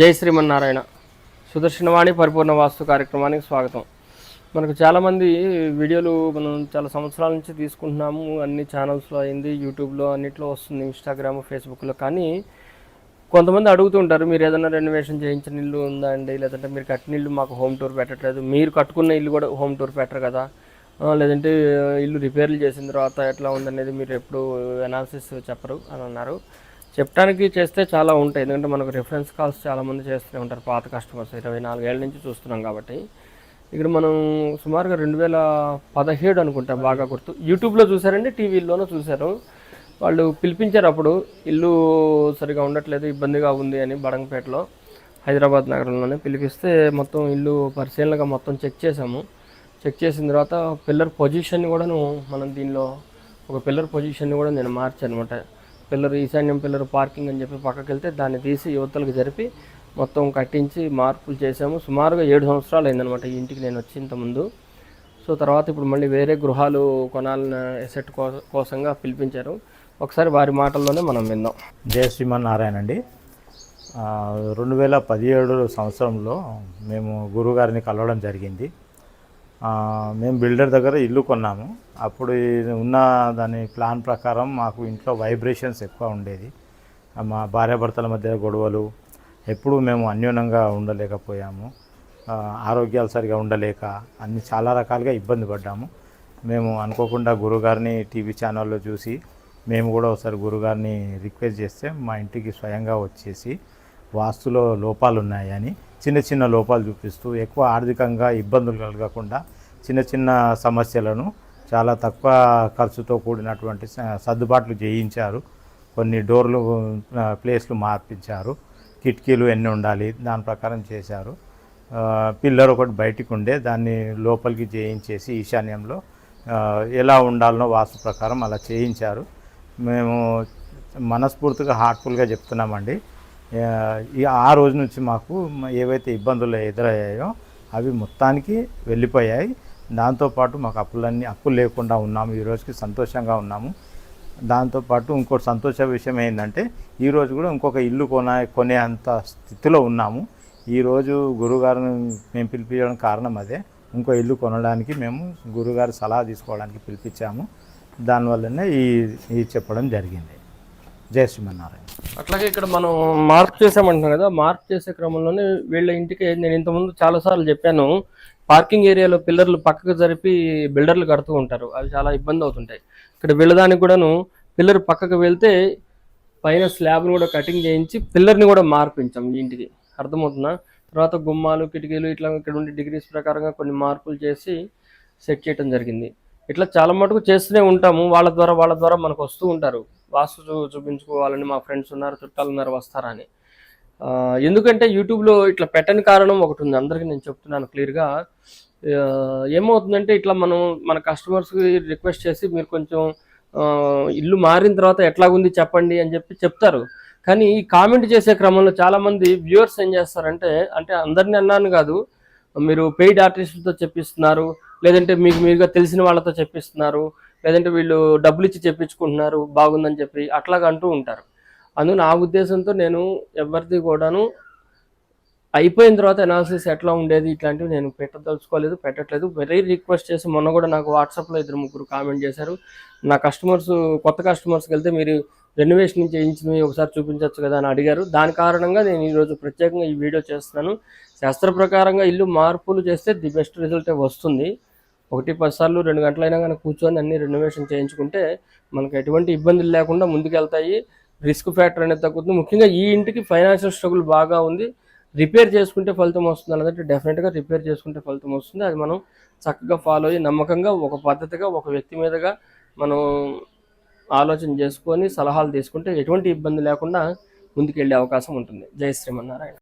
జై శ్రీమన్నారాయణ. సుదర్శనవాణి పరిపూర్ణ వాస్తు కార్యక్రమానికి స్వాగతం. మనకు చాలామంది వీడియోలు మనం చాలా సంవత్సరాల నుంచి తీసుకుంటున్నాము. అన్ని ఛానల్స్లో అయింది యూట్యూబ్లో అన్నిట్లో వస్తుంది ఇన్స్టాగ్రామ్ ఫేస్బుక్లో. కానీ కొంతమంది అడుగుతుంటారు మీరు ఏదైనా రెనోవేషన్ చేయించిన ఇల్లు ఉందా అండి? లేదంటే మీరు కట్టిన ఇల్లు మాకు హోమ్ టూర్ పెట్టట్లేదు. మీరు కట్టుకున్న ఇల్లు కూడా హోమ్ టూర్ పెట్టరు కదా. లేదంటే ఇల్లు రిపేర్లు చేసిన తర్వాత ఎట్లా ఉందనేది మీరు ఎప్పుడు అనాలిసిస్ చెప్పరు అని అన్నారు. చెప్పడానికి చేస్తే చాలా ఉంటాయి. ఎందుకంటే మనకు రిఫరెన్స్ కాల్స్ చాలామంది చేస్తూనే ఉంటారు. పాత కస్టమర్స్ ఇరవై నాలుగేళ్ళ నుంచి చూస్తున్నాం కాబట్టి. ఇక్కడ మనం సుమారుగా రెండు వేల పదిహేడు అనుకుంటా బాగా గుర్తు. యూట్యూబ్లో చూసారండి టీవీలోనూ చూశారు. వాళ్ళు పిలిపించారు అప్పుడు ఇల్లు సరిగా ఉండట్లేదు ఇబ్బందిగా ఉంది అని బడంగపేటలో హైదరాబాద్ నగరంలోనే పిలిపిస్తే మొత్తం ఇల్లు పరిశీలనగా మొత్తం చెక్ చేసాము చెక్ చేసిన తర్వాత పిల్లర్ పొజిషన్ కూడాను మనం దీనిలో ఒక పిల్లర్ పొజిషన్ కూడా నేను మార్చాను అనమాట పిల్లరు ఈశాన్యం పిల్లరు పార్కింగ్ అని చెప్పి పక్కకి వెళ్తే దాన్ని తీసి యువతలకు జరిపి మొత్తం కట్టించి మార్పులు చేసాము సుమారుగా ఏడు సంవత్సరాలు అయిందనమాట ఈ ఇంటికి నేను వచ్చేంత ముందు. సో తర్వాత ఇప్పుడు మళ్ళీ వేరే గృహాలు కొనాలన్న ఎసెట్ కోసంగా పిలిపించారు. ఒకసారి వారి మాటల్లోనే మనం విందాం. జయ శ్రీమన్నారాయణ అండి. రెండు వేల పదిహేడు సంవత్సరంలో మేము గురువుగారిని కలవడం జరిగింది. మేము బిల్డర్ దగ్గర ఇల్లు కొన్నాము. అప్పుడు ఉన్న దాని ప్లాన్ ప్రకారం మాకు ఇంట్లో వైబ్రేషన్స్ ఎక్కువ ఉండేది. మా భార్యాభర్తల మధ్య గొడవలు ఎప్పుడు మేము అన్యోన్యంగా ఉండలేకపోయాము. ఆరోగ్యాలు సరిగా ఉండలేక అన్ని చాలా రకాలుగా ఇబ్బంది పడ్డాము. మేము అనుకోకుండా గురుగారిని టీవీ ఛానల్లో చూసి మేము కూడా ఒకసారి గురుగారిని రిక్వెస్ట్ చేస్తే మా ఇంటికి స్వయంగా వచ్చేసి వాస్తులో లోపాలు ఉన్నాయని చిన్న చిన్న లోపాలు చూపిస్తూ ఎక్కువ ఆర్థికంగా ఇబ్బందులు కలగకుండా చిన్న చిన్న సమస్యలను చాలా తక్కువ ఖర్చుతో కూడినటువంటి సర్దుబాట్లు చేయించారు. కొన్ని డోర్లు ప్లేస్లు మార్పించారు. కిటికీలు ఎన్ని ఉండాలి దాని ప్రకారం చేశారు. పిల్లర్ ఒకటి బయటికి ఉండే దాన్ని లోపలికి చేయించేసి ఈశాన్యంలో ఎలా ఉండాలనో వాస్తు ప్రకారం అలా చేయించారు. మేము మనస్ఫూర్తిగా హార్ట్ఫుల్గా చెప్తున్నామండి. ఆ, రోజు నుంచి మాకు ఏవైతే ఇబ్బందులు ఎదురయ్యాయో అవి మొత్తానికి వెళ్ళిపోయాయి. దాంతోపాటు మాకు అప్పులన్నీ అప్పులు లేకుండా ఉన్నాము. ఈ రోజుకి సంతోషంగా ఉన్నాము. దాంతోపాటు ఇంకోటి సంతోష విషయం ఏంటంటే ఈరోజు కూడా ఇంకొక ఇల్లు కొన కొనే అంత స్థితిలో ఉన్నాము. ఈరోజు గురుగారిని మేము పిలిపించడం కారణం అదే. ఇంకో ఇల్లు కొనడానికి మేము గురుగారు సలహా తీసుకోవడానికి పిలిపించాము. దానివల్లనే ఈ ఈ చెప్పడం జరిగింది. జయ శ్రీమన్నారాయణ. అట్లాగే ఇక్కడ మనం మార్క్ చేసామంటున్నాం కదా మార్క్ చేసే క్రమంలోనే వీళ్ళ ఇంటికి నేను ఇంతకుముందు చాలాసార్లు చెప్పాను పార్కింగ్ ఏరియాలో పిల్లర్లు పక్కకు జరిపి బిల్డర్లు కడుతూ ఉంటారు అవి చాలా ఇబ్బంది అవుతుంటాయి. ఇక్కడ వెళ్ళడానికి కూడాను పిల్లర్ పక్కకు వెళ్తే పైన స్లాబ్ను కూడా కటింగ్ చేయించి పిల్లర్ని కూడా మార్పించాం ఇంటికి. అర్థమవుతుందా? తర్వాత గుమ్మాలు కిటికీలు ఇట్లా ఇక్కడ ఉండే డిగ్రీస్ ప్రకారంగా కొన్ని మార్పులు చేసి సెట్ చేయడం జరిగింది. ఇట్లా చాలా మటుకు చేస్తూనే ఉంటాము వాళ్ళ ద్వారా వాళ్ళ ద్వారా మనకు వస్తూ ఉంటారు. వాస్తు చూ చూపించుకోవాలని మా ఫ్రెండ్స్ ఉన్నారు చుట్టాలు ఉన్నారు వస్తారని. ఎందుకంటే యూట్యూబ్లో ఇట్లా పెట్టని కారణం ఒకటి ఉంది. అందరికీ నేను చెప్తున్నాను క్లియర్గా. ఏమవుతుందంటే ఇట్లా మనం మన కస్టమర్స్కి రిక్వెస్ట్ చేసి మీరు కొంచెం ఇల్లు మారిన తర్వాత ఎట్లాగుంది చెప్పండి అని చెప్పి చెప్తారు. కానీ ఈ కామెంట్ చేసే క్రమంలో చాలామంది వ్యూవర్స్ ఏం చేస్తారంటే అంటే అందరిని అన్నాను కాదు మీరు పెయిడ్ ఆర్టిస్టులతో చెప్పిస్తున్నారు లేదంటే మీకు మీరుగా తెలిసిన వాళ్ళతో చెప్పిస్తున్నారు లేదంటే వీళ్ళు డబ్బులు ఇచ్చి చెప్పించుకుంటున్నారు బాగుందని చెప్పి అట్లాగా అంటూ ఉంటారు. అందుకు నా ఉద్దేశంతో నేను ఎవరిది కూడాను అయిపోయిన తర్వాత అనాలిసిస్ ఎట్లా ఉండేది ఇట్లాంటివి నేను పెట్టదలుచుకోలేదు పెట్టట్లేదు. వెరీ రిక్వెస్ట్ చేసి మొన్న కూడా నాకు వాట్సాప్లో ఇద్దరు ముగ్గురు కామెంట్ చేశారు. నా కస్టమర్స్ కొత్త కస్టమర్స్కి వెళ్తే మీరు రెనోవేషన్ చేయించినవి ఒకసారి చూపించవచ్చు కదా అని అడిగారు. దాని కారణంగా నేను ఈరోజు ప్రత్యేకంగా ఈ వీడియో చేస్తున్నాను. శాస్త్ర ప్రకారంగా ఇల్లు మార్పులు చేస్తే ది బెస్ట్ రిజల్టే వస్తుంది. ఒకటి పది సార్లు రెండు గంటలైనా కానీ కూర్చొని అన్ని రెనోవేషన్ చేయించుకుంటే మనకు ఎటువంటి ఇబ్బందులు లేకుండా ముందుకెళ్తాయి. రిస్క్ ఫ్యాక్టర్ అనేది తగ్గుతుంది. ముఖ్యంగా ఈ ఇంటికి ఫైనాన్షియల్ స్ట్రగుల్ బాగా ఉంది. రిపేర్ చేసుకుంటే ఫలితం వస్తుంది అన్నదంటే డెఫినెట్గా రిపేర్ చేసుకుంటే ఫలితం వస్తుంది. అది మనం చక్కగా ఫాలో అయ్యి నమ్మకంగా ఒక పద్ధతిగా ఒక వ్యక్తి మీదుగా మనం ఆలోచన చేసుకొని సలహాలు తీసుకుంటే ఎటువంటి ఇబ్బంది లేకుండా ముందుకెళ్ళే అవకాశం ఉంటుంది. జై శ్రీమన్నారాయణ.